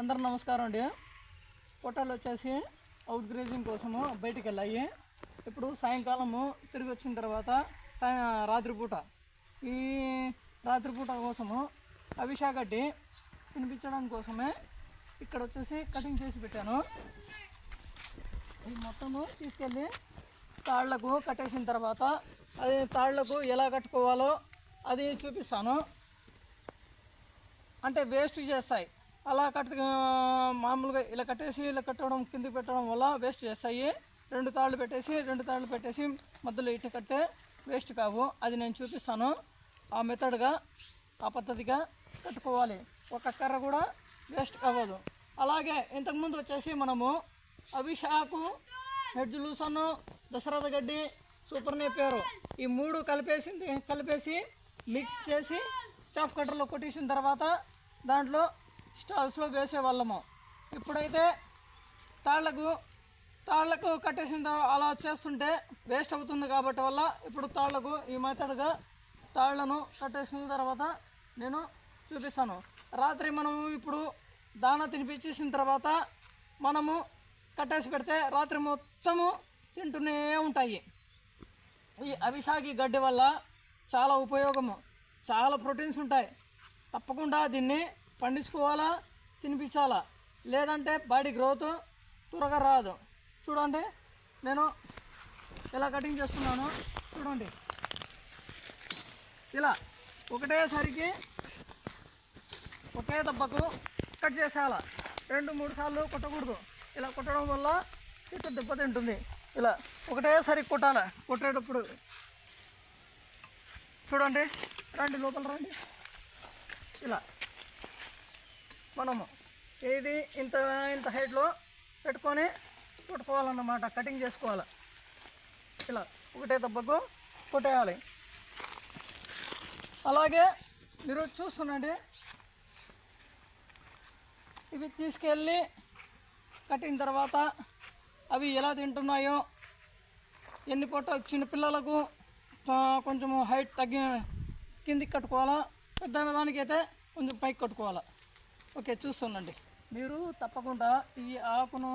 అందరు నమస్కారం అండి. పొట్టాలు వచ్చేసి అవుట్ గ్రేజింగ్ కోసము బయటికి వెళ్ళాయి. ఇప్పుడు సాయంకాలము తిరిగి వచ్చిన తర్వాత సాయ రాత్రిపూట. ఈ రాత్రిపూట కోసము అవిషా గడ్డి తినిపించడం కోసమే ఇక్కడ వచ్చేసి కటింగ్ చేసి పెట్టాను. ఈ మొత్తము తీసుకెళ్ళి తాళ్ళకు కట్టేసిన తర్వాత అది తాళ్ళకు ఎలా కట్టుకోవాలో అది చూపిస్తాను. అంటే వేస్ట్ చేస్తాయి. అలా కట్ మామూలుగా ఇలా కట్టేసి ఇలా కట్టడం కిందికి పెట్టడం వల్ల వేస్ట్ చేస్తాయి రెండు తాళ్ళు పెట్టేసి రెండు తాళ్ళు పెట్టేసి మధ్యలో ఇటు కట్టే వేస్ట్ కావు. అది నేను చూపిస్తాను. ఆ మెథడ్గా ఆ పద్ధతిగా కట్టుకోవాలి. ఒక కర్ర కూడా వేస్ట్ కావదు అలాగే ఇంతకుముందు వచ్చేసి మనము అవిషాకు హెడ్జ్ లూసను దశరథ గడ్డి సూపర్ పేరు ఈ మూడు కలిపేసింది కలిపేసి మిక్స్ చేసి చాఫ్ కట్టర్లో కొట్టేసిన తర్వాత దాంట్లో స్టాల్స్లో వేసేవాళ్ళము. ఇప్పుడైతే తాళ్ళకు తాళ్ళకు కట్టేసిన తర్వాత అలా చేస్తుంటే వేస్ట్ అవుతుంది కాబట్టి వల్ల ఇప్పుడు తాళ్ళకు ఈ మెథడ్గా తాళ్ళను కట్టేసిన తర్వాత నేను చూపిస్తాను. రాత్రి మనము ఇప్పుడు దానా తినిపించేసిన తర్వాత మనము కట్టేసి పెడితే రాత్రి మొత్తము తింటూనే ఉంటాయి. ఈ అవిషాకి గడ్డి వల్ల చాలా ఉపయోగము. చాలా ప్రోటీన్స్ ఉంటాయి. తప్పకుండా దీన్ని పండించుకోవాలా? తినిపించాలా? లేదంటే బాడీ గ్రోత్ త్వరగా రాదు. చూడండి నేను ఇలా కటింగ్ చేస్తున్నాను. చూడండి. ఇలా ఒకటేసరికి ఒకే దెబ్బకు కట్ చేసేయాల? రెండు మూడు సార్లు కొట్టకూడదు. ఇలా కొట్టడం వల్ల చెట్టు దెబ్బతింటుంది ఇలా ఒకటేసారి కొట్టాలి? కొట్టేటప్పుడు. చూడండి రండి లోపల రండి. ఇలా. మనము ఇది ఇంత ఇంత హైట్లో పెట్టుకొని పెట్టుకోవాలన్నమాట కటింగ్ చేసుకోవాలి. ఇలా ఒకటే దెబ్బకు కొట్టేయాలి. అలాగే మీరు చూస్తుండండి. ఇవి తీసుకెళ్ళి కట్టిన తర్వాత అవి ఎలా తింటున్నాయో ఎన్ని పొట్ట చిన్న పిల్లలకు కొంచెం హైట్ తగ్గి కిందికి కట్టుకోవాలా పెద్ద దానికైతే కొంచెం పైకి కట్టుకోవాలా. ఓకే చూస్తుండండి. మీరు తప్పకుండా ఈ ఆకును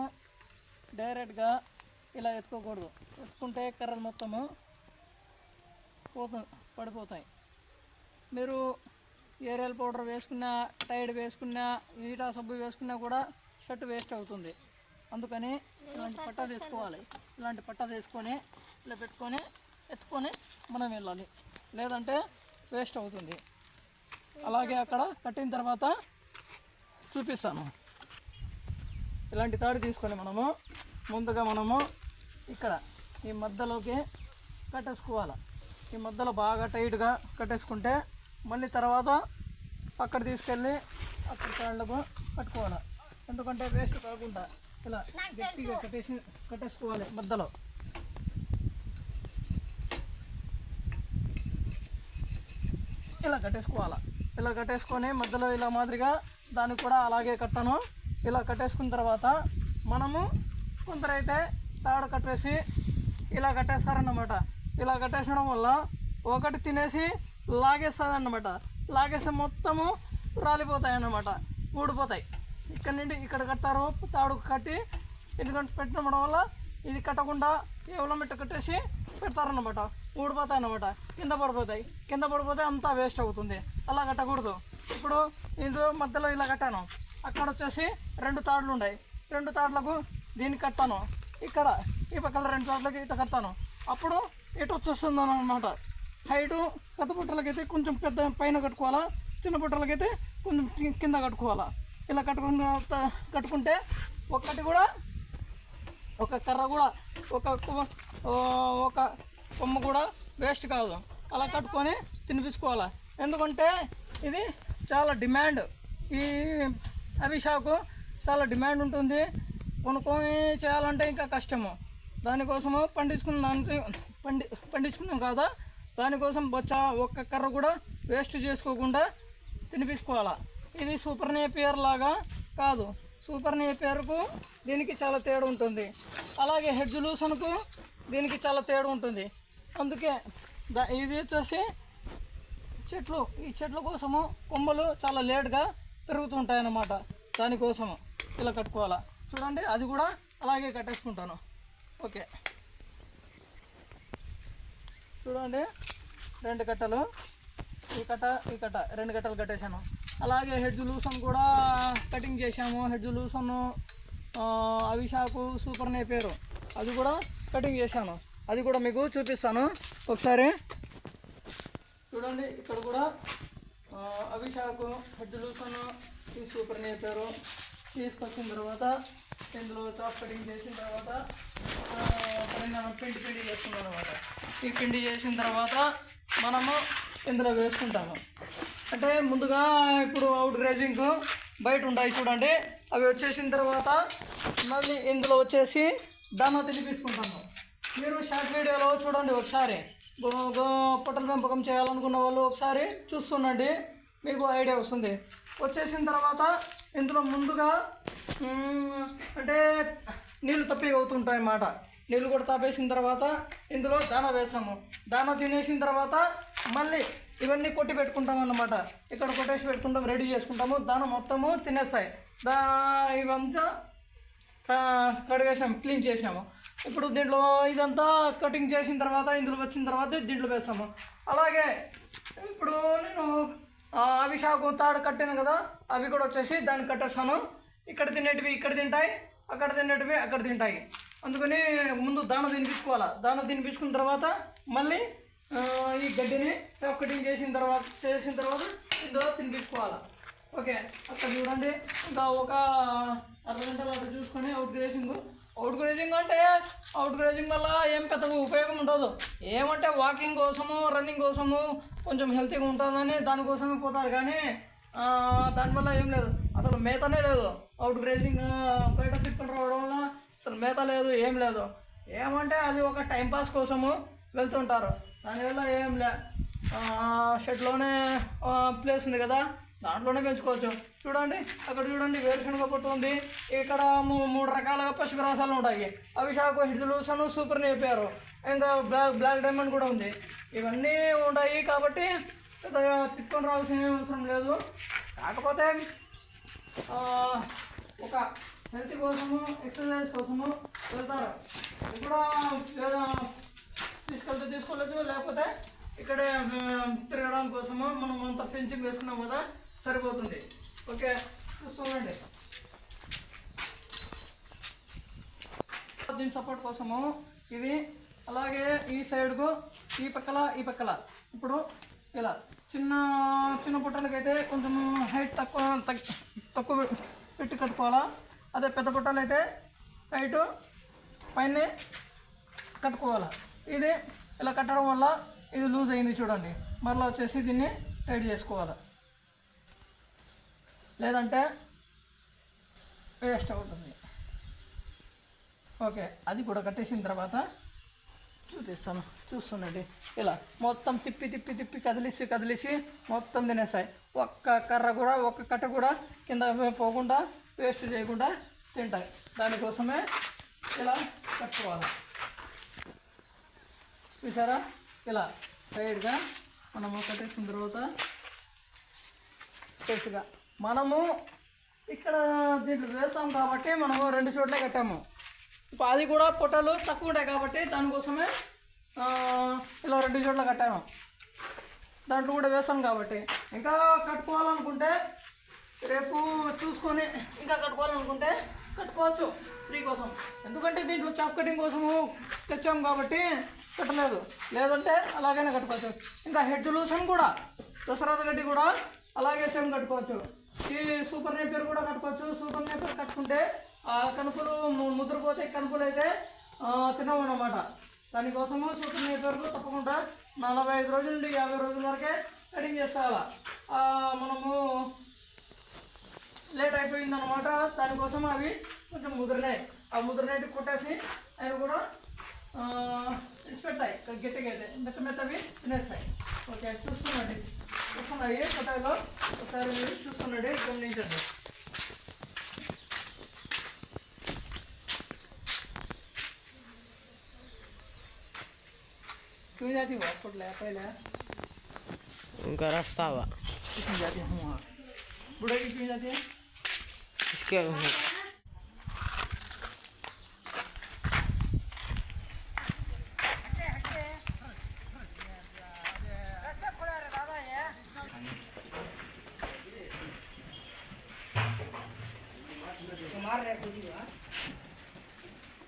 డైరెక్ట్గా ఇలా ఎత్తుకోకూడదు. ఎత్తుకుంటే కర్రలు మొత్తము పోతు పడిపోతాయి. మీరు ఏరియల్ పౌడర్ వేసుకున్నా టైడ్ వేసుకున్నా ఈటా సబ్బు వేసుకున్నా కూడా షర్ట్ వేస్ట్ అవుతుంది. అందుకని ఇలాంటి పట్టా తీసుకోవాలి. ఇలాంటి పట్టా తీసుకొని ఇలా పెట్టుకొని ఎత్తుకొని మనం వెళ్ళాలి. లేదంటే వేస్ట్ అవుతుంది. అలాగే అక్కడ కట్టిన తర్వాత చూపిస్తాను. ఇలాంటి తాడు తీసుకొని మనము ముందుగా మనము ఇక్కడ ఈ మధ్యలోకి కట్టేసుకోవాలి. ఈ మధ్యలో బాగా టైట్గా కట్టేసుకుంటే మళ్ళీ తర్వాత అక్కడ తీసుకెళ్ళి అక్కడ తాళ్ళకు కట్టుకోవాలి. ఎందుకంటే వేస్ట్ కాకుండా ఇలా గట్టిగా కట్టేసి కట్టేసుకోవాలి మధ్యలో. ఇలా కట్టేసుకోవాలి. ఇలా కట్టేసుకొని మధ్యలో ఇలా మాదిరిగా దానికి కూడా అలాగే కట్టాను. ఇలా కట్టేసుకున్న తర్వాత మనము కొందరైతే తాడు కట్టేసి ఇలా కట్టేస్తారన్నమాట. ఇలా కట్టేసడం వల్ల ఒకటి తినేసి లాగేస్తుంది అన్నమాట లాగేస్తే మొత్తము రాలిపోతాయి అన్నమాట ఊడిపోతాయి. ఇక్కడ నుండి ఇక్కడ కట్టారు తాడు కట్టి ఎందుకంటే పెట్టడం వల్ల ఇది కట్టకుండా కేవలం ఇట్ట కట్టేసి పెడతారనమాట ఊడిపోతాయి అన్నమాట కింద పడిపోతాయి. కింద పడిపోతే అంతా వేస్ట్ అవుతుంది. అలా కట్టకూడదు. ఇప్పుడు ఇందులో మధ్యలో ఇలా కట్టాను. అక్కడ వచ్చేసి రెండు తాడులు ఉన్నాయి. రెండు తాడులకు దీన్ని కట్టాను. ఇక్కడ ఈ పక్కన రెండు తాడులకి ఇటు కట్టాను. అప్పుడు ఇటు వచ్చేస్తుంది అనమాట హైటు పెద్ద బుట్టలకైతే కొంచెం పెద్ద పైన కట్టుకోవాలా? చిన్న బుట్టలకైతే కొంచెం కింద కట్టుకోవాలా? ఇలా కట్టుకున్న కట్టుకుంటే ఒక్కటి కూడా ఒక కర్ర కూడా ఒక ఒక కొమ్మ కూడా వేస్ట్ కాదు. అలా కట్టుకొని తినిపించుకోవాలి. ఎందుకంటే ఇది చాలా డిమాండ్. ఈ అభిషాకు చాలా డిమాండ్ ఉంటుంది. కొనుక్కొని చేయాలంటే ఇంకా కష్టము. దానికోసము పండించుకున్న దానికి పండి పండించుకున్నాం కదా దానికోసం బొచ్చా ఒక్క కర్ర కూడా వేస్ట్ చేసుకోకుండా తినిపించుకోవాలా. ఇది సూపర్ నేపియర్ లాగా కాదు. సూపర్ పేరుకు దీనికి చాలా తేడా ఉంటుంది. అలాగే హెడ్ లూసన్కు దీనికి చాలా తేడా ఉంటుంది. అందుకే దా- ఇది వచ్చేసి చెట్లు ఈ చెట్ల కోసము కొమ్మలు చాలా లేట్గా పెరుగుతూ ఉంటాయి అన్నమాట ఇలా కట్టుకోవాలా. చూడండి అది కూడా అలాగే కట్టేసుకుంటాను. ఓకే. చూడండి రెండు కట్టలు. ఈ కట్ట ఈ కట్ట రెండు కట్టలు కట్టేశాను. అలాగే హెడ్జ్ లూసన్ కూడా కటింగ్ చేశాము. హెడ్జ్ లూసన్ అవిషాకు సూపర్ నేపేరు అది కూడా కటింగ్ చేశాను. అది కూడా మీకు చూపిస్తాను. ఒకసారి. చూడండి ఇక్కడ కూడా అవిషాకు హెడ్జ్ హెడ్ లూసన్ ఈ సూపర్ నేపారు తీసుకొచ్చిన తర్వాత ఇందులో చాప్ కటింగ్ చేసిన తర్వాత పిండి పిండి చేస్తున్నాం అనమాట ఈ పిండి చేసిన తర్వాత మనము ఇందులో వేసుకుంటాము. అంటే ముందుగా ఇప్పుడు అవుట్ గ్రేజింగ్ బయట ఉంటాయి చూడండి. అవి వచ్చేసిన తర్వాత మళ్ళీ ఇందులో వచ్చేసి దాన్ని తినిపిస్తుంటాము. మీరు షార్ట్ వీడియోలో చూడండి ఒకసారి. పొట్టల పెంపకం చేయాలనుకున్న వాళ్ళు ఒకసారి చూస్తుండండి. మీకు ఐడియా వస్తుంది. వచ్చేసిన తర్వాత ఇందులో ముందుగా అంటే నీళ్ళు తప్పిగా అవుతుంటాయి అన్నమాట. నీళ్ళు కూడా తాపేసిన తర్వాత ఇందులో దానా వేసాము. దానా తినేసిన తర్వాత మళ్ళీ ఇవన్నీ కొట్టి పెట్టుకుంటాం అన్నమాట. ఇక్కడ కొట్టేసి పెట్టుకుంటాం రెడీ చేసుకుంటాము. దానా మొత్తము తినేస్తాయి దా ఇవంతా కడిగేసాము క్లీన్ చేసాము. ఇప్పుడు దీంట్లో ఇదంతా కటింగ్ చేసిన తర్వాత ఇందులో వచ్చిన తర్వాత దీంట్లో వేస్తాము అలాగే ఇప్పుడు నేను అవిశాకు తాడు కట్టాను కదా అవి కూడా వచ్చేసి దాన్ని కట్టేస్తాను. ఇక్కడ తినేటివి ఇక్కడ తింటాయి అక్కడ తినేటివి అక్కడ తింటాయి. అందుకని ముందు దాన తినిపించుకోవాలా దాన తినిపించుకున్న తర్వాత మళ్ళీ ఈ గడ్డిని కటింగ్ చేసిన తర్వాత చేసిన తర్వాత ఇందులో తినిపించుకోవాలా ఓకే అక్కడ చూడండి. ఇంకా ఒక అర్ధ గంటలు అటు చూసుకొని అవుట్ గ్రేజింగ్ అవుట్ గ్రేజింగ్ అంటే అవుట్ గ్రేజింగ్ వల్ల ఏం పెద్దగా ఉపయోగం ఉండదు. ఏమంటే వాకింగ్ కోసము రన్నింగ్ కోసము కొంచెం హెల్తీగా ఉంటుందని దానికోసమే పోతారు కానీ దానివల్ల ఏం లేదు. అసలు మేతనే లేదు. అవుట్ గ్రేజింగ్ బయట తిప్పుకొని రావడం వల్ల అసలు మేత లేదు ఏం లేదు. ఏమంటే అది ఒక టైంపాస్ కోసము వెళ్తుంటారు. దానివల్ల ఏం లే షెడ్లోనే ప్లేస్ ఉంది కదా దాంట్లోనే పెంచుకోవచ్చు. చూడండి అక్కడ చూడండి వేరుశనగ పొట్టు ఉంది. ఇక్కడ మూ- మూడు రకాల పశుగ్రాసాలు ఉంటాయి. అవి షాకు హిడ్లుసను సూపర్ నేపారు ఇంకా బ్లాక్ బ్లాక్ డైమండ్ కూడా ఉంది. ఇవన్నీ ఉంటాయి కాబట్టి తిట్టుకొని రావాల్సిన అవసరం లేదు. కాకపోతే ఒక హెల్త్ కోసము ఎక్సర్సైజ్ కోసము వెళ్తారు. ఇప్పుడు లేదా తీసుకెళ్తే తీసుకోవచ్చు లేకపోతే ఇక్కడే తిరగడం కోసము మనం అంత ఫెన్సింగ్ వేసుకున్నాం కదా సరిపోతుంది. ఓకే చూస్తుండండి దీని సపోర్ట్ కోసము ఇది అలాగే ఈ సైడ్కు ఈ పక్కల ఈ పక్కల. ఇప్పుడు ఇలా చిన్న చిన్న పుట్టలకైతే కొంచెం హైట్ తక్కువ తగ్- తక్కువ పెట్టి కట్టుకోవాలా? అదే పెద్ద పుట్టలు అయితే నైటు పైన కట్టుకోవాలి. ఇది ఇలా కట్టడం వల్ల ఇది లూజ్ అయింది చూడండి. మరలా వచ్చేసి దీన్ని టైట్ చేసుకోవాలి. లేదంటే వేస్ట్ అవుతుంది. ఓకే అది కూడా కట్టేసిన తర్వాత చూపిస్తాను. చూస్తుండండి ఇలా మొత్తం తిప్పి తిప్పి తిప్పి కదిలిసి కదిలిసి మొత్తం తినేస్తాయి ఒక్క కర్ర కూడా ఒక్క కట్ట కూడా కింద పోకుండా వేస్ట్ చేయకుండా తింటాయి. దానికోసమే ఇలా కట్టుకోవాలి. చూసారా? ఇలా సైడ్గా మనము కట్టేసిన తర్వాత స్ట్రెయిట్గా మనము ఇక్కడ దీంట్లో వేస్తాం కాబట్టి మనము రెండు చోట్ల కట్టాము. ఇప్పుడు అది కూడా పొట్టలు తక్కువ ఉంటాయి కాబట్టి దానికోసమే ఇలా రెండు చోట్ల కట్టాను. దాంట్లో కూడా వేస్తాం కాబట్టి. ఇంకా కట్టుకోవాలనుకుంటే రేపు చూసుకొని ఇంకా కట్టుకోవాలనుకుంటే కట్టుకోవచ్చు. ఫ్రీ కోసం. ఎందుకంటే దీంట్లో చాప్ కటింగ్ కోసము తెచ్చాం కాబట్టి కట్టలేదు. లేదంటే అలాగైనా కట్టుకోవచ్చు. ఇంకా హెడ్ లూసన్ కూడా దసరా గడ్డి కూడా అలాగే సేమ్ కట్టుకోవచ్చు. ఈ సూపర్ నేపర్ కూడా కట్టుకోవచ్చు. సూపర్ నేపర్ కట్టుకుంటే ఆ కనుపులు ముద్రపోతే కనుపులు అయితే తినమన్నమాట. తినవు దానికోసము సూపర్ నేపర్లు తప్పకుండా నలభై ఐదు రోజుల నుండి యాభై రోజుల వరకే కటింగ్ చేసుకోవాలి మనము లేట్ అయిపోయింది అనమాట దానికోసం అవి కొంచెం ముదిరినాయి ఆ ముదిరినట్టు కొట్టేసి అవి కూడా ఆ, ఇడిచిపెడతాయి గట్టిగా అయితే మెత్త మెత్తవి తినేస్తాయి ఓకే చూస్తున్నాండి చూస్తున్నాయి ఫోటోలో ఒకసారి మీరు చూస్తున్నాండి గమనించండి क्यों जाती हो फुट ले पहले उनका रास्ता हुआ कितनी जाती है हुआ बुढ़े की क्यों जाती है इसके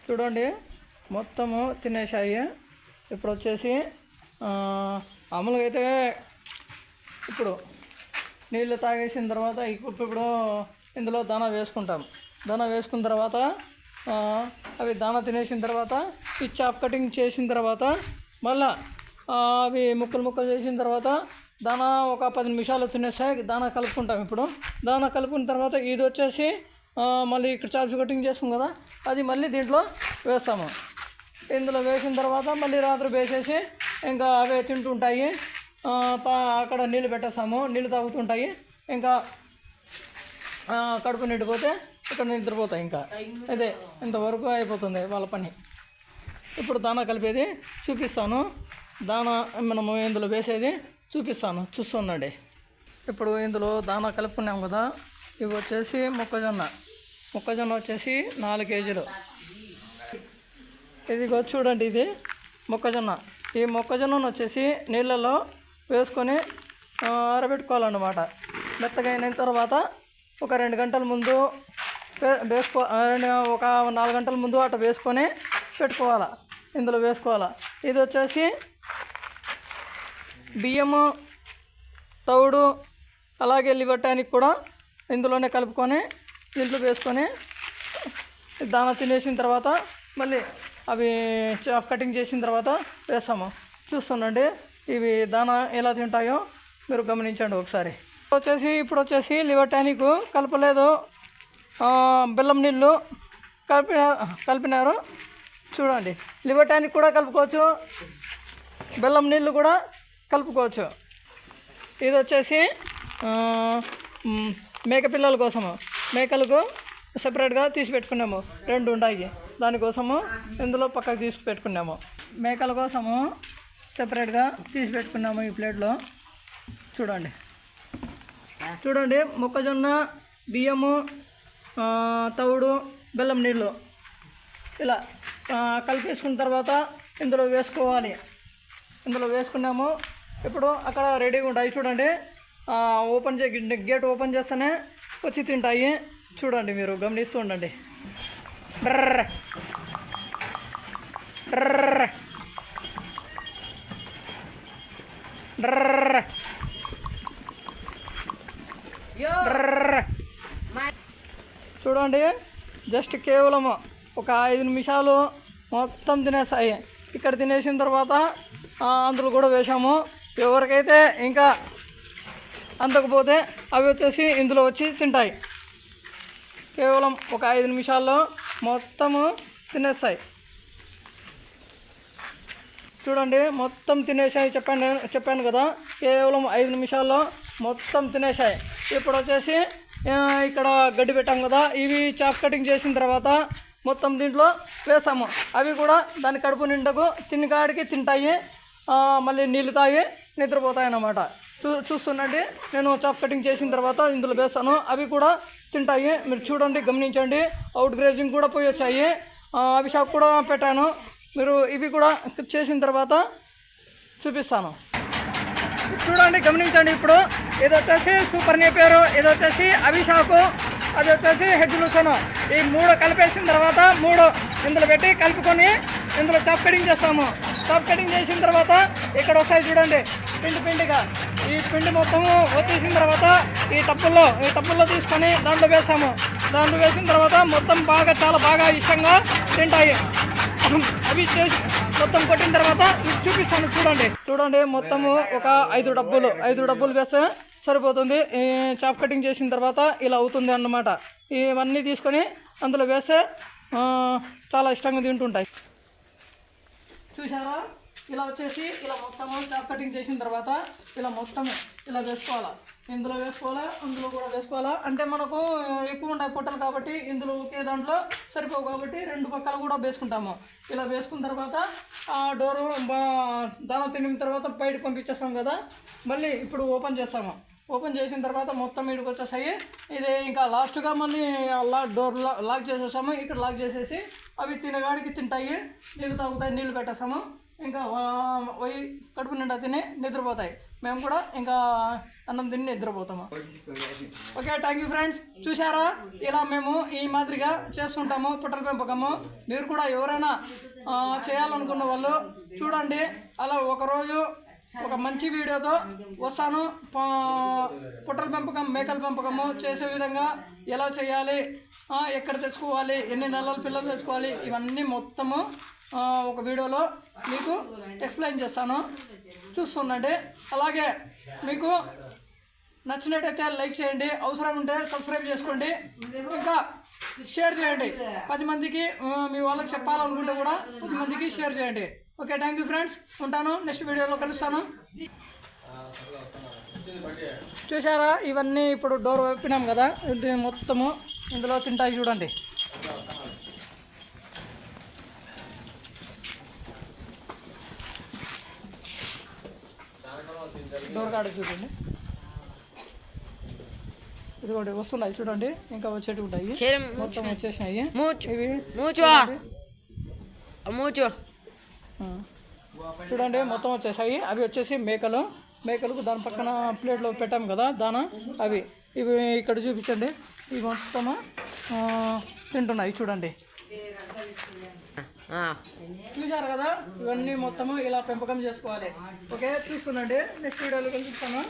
చూడండి మొత్తము తినేసాయి ఇప్పుడు వచ్చేసి ఆ, మామూలుగా అయితే ఇప్పుడు నీళ్ళు తాగేసిన తర్వాత ఇప్పుడు ఇప్పుడు ఇందులో దానా వేసుకుంటాం దానా వేసుకున్న తర్వాత అవి దానా తినేసిన తర్వాత ఈ చాప్ కటింగ్ చేసిన తర్వాత మళ్ళా అవి ముక్కలు ముక్కలు చేసిన తర్వాత దాన ఒక పది నిమిషాలు తినేస్తాయి దానా కలుపుకుంటాం ఇప్పుడు. దానా కలుపుకున్న తర్వాత ఇది వచ్చేసి మళ్ళీ ఇక్కడ చాప్స్ కటింగ్ చేస్తాం కదా అది మళ్ళీ దీంట్లో వేస్తాము. ఇందులో వేసిన తర్వాత మళ్ళీ రాత్రి వేసేసి ఇంకా అవే తింటుంటాయి. అక్కడ నీళ్ళు పెట్టేస్తాము నీళ్ళు తాగుతుంటాయి. ఇంకా కడుపు నిండిపోతే ఇక్కడ నిద్రపోతాయి ఇంకా. అదే ఇంతవరకు అయిపోతుంది వాళ్ళ పని. ఇప్పుడు దానా కలిపేది చూపిస్తాను. దానా మనము ఇందులో వేసేది చూపిస్తాను. చూస్తుండండి. ఇప్పుడు ఇందులో దానా కలుపుకున్నాం కదా ఇవి వచ్చేసి మొక్కజొన్న. మొక్కజొన్న వచ్చేసి నాలుగు కేజీలు. ఇదిగో చూడండి ఇది మొక్కజొన్న. ఈ మొక్కజొన్నను వచ్చేసి నీళ్ళలో వేసుకొని ఆరబెట్టుకోవాలన్నమాట. మెత్తగా అయిన తర్వాత ఒక రెండు గంటల ముందు వేసుకో రెండు ఒక నాలుగు గంటల ముందు అట్లా వేసుకొని పెట్టుకోవాలా ఇందులో వేసుకోవాలా. ఇది వచ్చేసి బియ్యము తౌడు అలాగే లివటానికి కూడా ఇందులోనే కలుపుకొని దీంట్లో వేసుకొని దానా తినేసిన తర్వాత మళ్ళీ అవి కటింగ్ చేసిన తర్వాత వేస్తాము. చూస్తుండండి ఇవి దానా ఎలా తింటాయో మీరు గమనించండి ఒకసారి. వచ్చేసి ఇప్పుడు వచ్చేసి లివర్ టానిక్ కలపలేదు. బెల్లం నీళ్ళు కలిపిన కలిపినారు. చూడండి లివర్ టానిక్ కూడా కలుపుకోవచ్చు. బెల్లం నీళ్ళు కూడా కలుపుకోవచ్చు. ఇది వచ్చేసి మేక పిల్లల కోసము. మేకలకు సపరేట్గా తీసి పెట్టుకున్నాము. రెండు ఉన్నాయి దానికోసము ఇందులో పక్కకు తీసి పెట్టుకున్నాము. మేకల కోసము సపరేట్గా తీసి పెట్టుకున్నాము ఈ ప్లేట్లో. చూడండి. చూడండి మొక్కజొన్న బియ్యము తవుడు బెల్లం నీళ్ళు ఇలా కలిపేసుకున్న తర్వాత ఇందులో వేసుకోవాలి ఇందులో వేసుకున్నాము ఇప్పుడు అక్కడ రెడీగా ఉంటాయి చూడండి ఓపెన్ చే గేట్ ఓపెన్ చేస్తేనే వచ్చి తింటాయి చూడండి మీరు గమనిస్తూ ఉండండి డ్రర్ర. డ్రర్ర. డ్రర్ర. చూడండి జస్ట్ కేవలం ఒక ఐదు నిమిషాలు మొత్తం తినేస్తాయి ఇక్కడ తినేసిన తర్వాత అందులో కూడా వేసాము ఎవరికైతే ఇంకా అందకపోతే అవి వచ్చేసి ఇందులో వచ్చి తింటాయి. కేవలం ఒక ఐదు నిమిషాల్లో మొత్తము తినేస్తాయి చూడండి మొత్తం తినేసాయి చెప్పాను చెప్పాను కదా. కేవలం ఐదు నిమిషాల్లో మొత్తం తినేసాయి ఇప్పుడు వచ్చేసి ఇక్కడ గడ్డి పెట్టాం కదా. ఇవి చాప్ కటింగ్ చేసిన తర్వాత మొత్తం దీంట్లో వేసాము. అవి కూడా దాని కడుపు నిండకు తిని కాడికి తింటాయి మళ్ళీ నీళ్ళు తాగి నిద్రపోతాయి అన్నమాట చూ చూస్తుండండి. నేను చాప్ కటింగ్ చేసిన తర్వాత ఇందులో వేస్తాను అవి కూడా తింటాయి. మీరు చూడండి గమనించండి. అవుట్ గ్రేజింగ్ కూడా పోయి వచ్చాయి. అవి షాప్ కూడా పెట్టాను. మీరు ఇవి కూడా చేసిన తర్వాత చూపిస్తాను. చూడండి గమనించండి ఇప్పుడు. ఇది వచ్చేసి సూపర్ నేపేరు ఇది వచ్చేసి అభిషాకు అది వచ్చేసి హెడ్ లూసను. ఈ మూడు కలిపేసిన తర్వాత మూడు ఇందులో పెట్టి కలుపుకొని ఇందులో టప్ కటింగ్ చేస్తాము. టప్ కటింగ్ చేసిన తర్వాత ఇక్కడ ఒకసారి చూడండి పిండి పిండిగా. ఈ పిండి మొత్తము వచ్చేసిన తర్వాత ఈ టప్పుల్లో ఈ టప్పుల్లో తీసుకొని దాంట్లో వేస్తాము. దాంట్లో వేసిన తర్వాత మొత్తం బాగా చాలా బాగా ఇష్టంగా తింటాయి. అవి చేసి మొత్తం కొట్టిన తర్వాత ఇది చూపిస్తాను. చూడండి. చూడండి మొత్తము ఒక ఐదు డబ్బులు ఐదు డబ్బులు వేస్తే సరిపోతుంది. చాప్ కటింగ్ చేసిన తర్వాత ఇలా అవుతుంది అన్నమాట. ఇవన్నీ తీసుకొని అందులో వేస్తే చాలా ఇష్టంగా తింటుంటాయి. చూసారా ఇలా వచ్చేసి ఇలా మొత్తము చాప్ కటింగ్ చేసిన తర్వాత ఇలా మొత్తము ఇలా వేసుకోవాలా? ఇందులో వేసుకోవాలా? అందులో కూడా వేసుకోవాలా? అంటే మనకు ఎక్కువ ఉండే పొట్టలు కాబట్టి ఇందులో ఒకే దాంట్లో సరిపోవు కాబట్టి రెండు పక్కలు కూడా వేసుకుంటాము. ఇలా వేసుకున్న తర్వాత ఆ డోరు బా- దానం తినిన తర్వాత బయట పంపించేస్తాం కదా. మళ్ళీ ఇప్పుడు ఓపెన్ చేస్తాము. ఓపెన్ చేసిన తర్వాత మొత్తం ఇక్కడికి వచ్చేసాయి. ఇది ఇంకా లాస్ట్గా మళ్ళీ అలా డోర్ లాక్ చేసేసాము. ఇక్కడ లాక్ చేసేసి అవి తినగాడికి తింటాయి. నీళ్ళు తాగుతాయి నీళ్ళు పెట్టేసాము ఇంకా పోయి కడుపు నిండా తిని నిద్రపోతాయి. మేము కూడా ఇంకా అన్నం తిని నిద్రపోతాము. ఓకే థ్యాంక్ యూ ఫ్రెండ్స్ చూసారా ఇలా మేము ఈ మాదిరిగా చేస్తుంటాము పుట్టల పెంపకము. మీరు కూడా ఎవరైనా చేయాలనుకున్న వాళ్ళు చూడండి. అలా ఒకరోజు ఒక మంచి వీడియోతో వస్తాను. పుట్టల పెంపకం మేకల పెంపకము చేసే విధంగా ఎలా చేయాలి ఎక్కడ తెచ్చుకోవాలి ఎన్ని నెలల పిల్లలు తెచ్చుకోవాలి ఇవన్నీ మొత్తము ఒక వీడియోలో మీకు ఎక్స్ప్లెయిన్ చేస్తాను. చూస్తుండండి. అలాగే మీకు నచ్చినట్టయితే లైక్ చేయండి. అవసరం ఉంటే సబ్స్క్రైబ్ చేసుకోండి. ఇంకా షేర్ చేయండి. పది మందికి మీ వాళ్ళకి చెప్పాలనుకుంటే కూడా పది మందికి షేర్ చేయండి. Okay thank you friends. ఉంటాను. నెక్స్ట్ వీడియోలో కలుస్తాను. చూసారా ఇవన్నీ ఇప్పుడు డోర్ ఒప్పినాం కదా. మొత్తము ఇందులో తింటాయి చూడండి. డోర్ కాడ చూడండి. ఇదిగోండి వస్తున్నాయి చూడండి. ఇంకా వచ్చేటి ఉంటాయి. మొత్తం వచ్చేసినాయి. ఇవి. చూడండి. మొత్తం వచ్చేసాయి. అవి వచ్చేసి మేకలు. మేకలకు దాని పక్కన ప్లేట్లో పెట్టాం కదా దాన? అవి. ఇవి ఇక్కడ చూపించండి. ఇవి మొత్తము తింటున్నాయి చూడండి. చెట్లు కదా ఇవన్నీ మొత్తము ఇలా పెంపకం చేసుకోవాలి. ఓకే చూసుకునండి నెక్స్ట్ వీడియోలో కలుసుకుంటాను